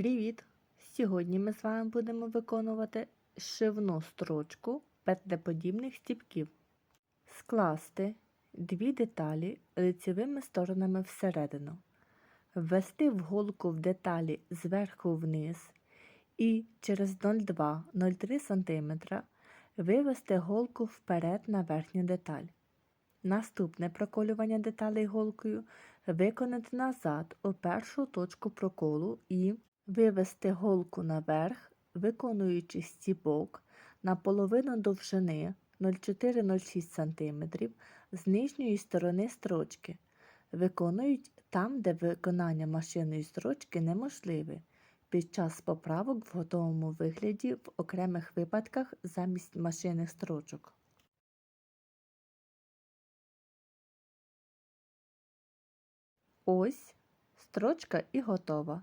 Привіт! Сьогодні ми з вами будемо виконувати шивну строчку петлеподібних стіпків. Скласти дві деталі лицевими сторонами всередину, ввести в голку в деталі зверху вниз і через 0,2-0,3 см вивести голку вперед на верхню деталь. Наступне проколювання деталей голкою виконати назад у першу точку проколу і вивести голку наверх, виконуючи стіпок на половину довжини 0,4-0,6 см з нижньої сторони строчки. Виконують там, де виконання машинної строчки неможливе, під час поправок в готовому вигляді в окремих випадках замість машинних строчок. Ось строчка і готова.